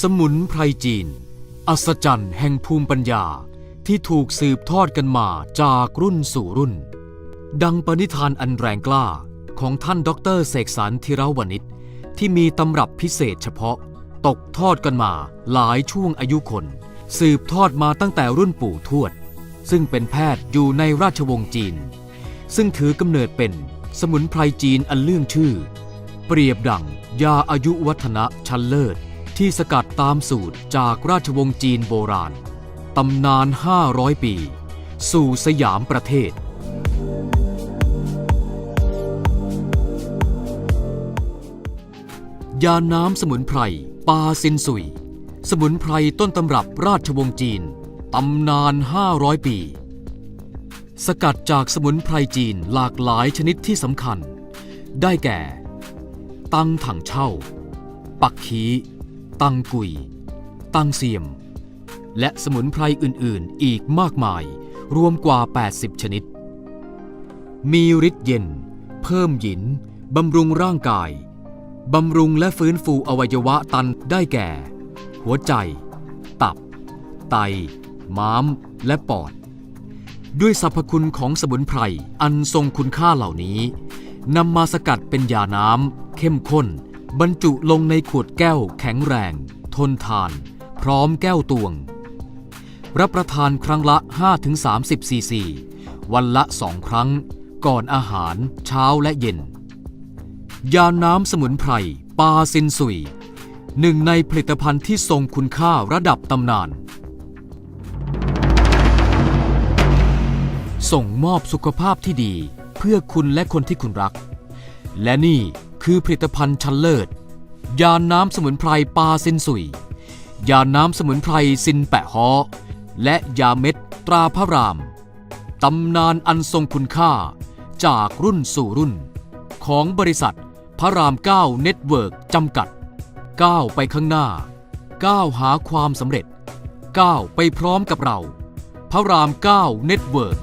สมุนไพรจีน อัศจรรย์แห่งภูมิปัญญาที่ถูกสืบทอดกันมาจากรุ่นสู่รุ่น ดังปณิธานอันแรงกล้าของท่านดรเสกสรรธีรวณิชที่มีตำรับพิเศษเฉพาะ ตกทอดกันมาหลายช่วงอายุคน สืบทอดมาตั้งแต่รุ่นปู่ทวด ซึ่งเป็นแพทย์อยู่ในราชวงศ์จีน ซึ่งถือกำเนิดเป็นสมุนไพรจีนอันเลื่องชื่อ เปรียบดังยาอายุวัฒนะชั้นเลิศ ที่สกัดตามสูตรจากราชวงศ์จีนโบราณ ตำนาน 500 ปี สู่สยามประเทศ ยาน้ำสมุนไพร ปาซินสุย สมุนไพรต้นตำรับราชวงศ์จีน ตำนาน 500 ปี สกัดจากสมุนไพรจีนหลากหลายชนิดที่สำคัญ ได้แก่ ตังถังเช่า ปักขี ตังกุย ตังเสียม และสมุนไพรอื่นๆ อีกมากมาย รวมกว่า 80 ชนิด มีฤทธิ์เย็น เพิ่มหยิน บำรุงร่างกาย บำรุงและฟื้นฟูอวัยวะตันได้แก่ หัวใจ ตับ ไต ม้าม และปอด ด้วยสรรพคุณของสมุนไพรอันทรงคุณค่าเหล่านี้นำมาสกัดเป็นยาน้ำเข้มข้น บรรจุลงในขวดแก้วแข็งแรง ทนทาน พร้อมแก้วตวง รับประทานครั้งละ 5-30 ซีซี วันละสองครั้ง ก่อนอาหารเช้าและเย็น ยาน้ำสมุนไพรปาซินสุย หนึ่งในผลิตภัณฑ์ที่ทรงคุณค่าระดับตำนาน ส่งมอบสุขภาพที่ดีเพื่อคุณและคนที่คุณรัก และนี่ คือผลิตภัณฑ์ชั้นเลิศ ยาน้ำสมุนไพรปาซินสุย ยาน้ำสมุนไพรซินแปะฮอและยาเม็ดตราพระราม ตำนานอันทรงคุณค่า จากรุ่นสู่รุ่น ของบริษัทพระราม 9 เน็ตเวิร์กจำกัด ก้าวไปข้างหน้า ก้าวหาความสำเร็จ ก้าวไปพร้อมกับเรา พระราม 9 เน็ตเวิร์ก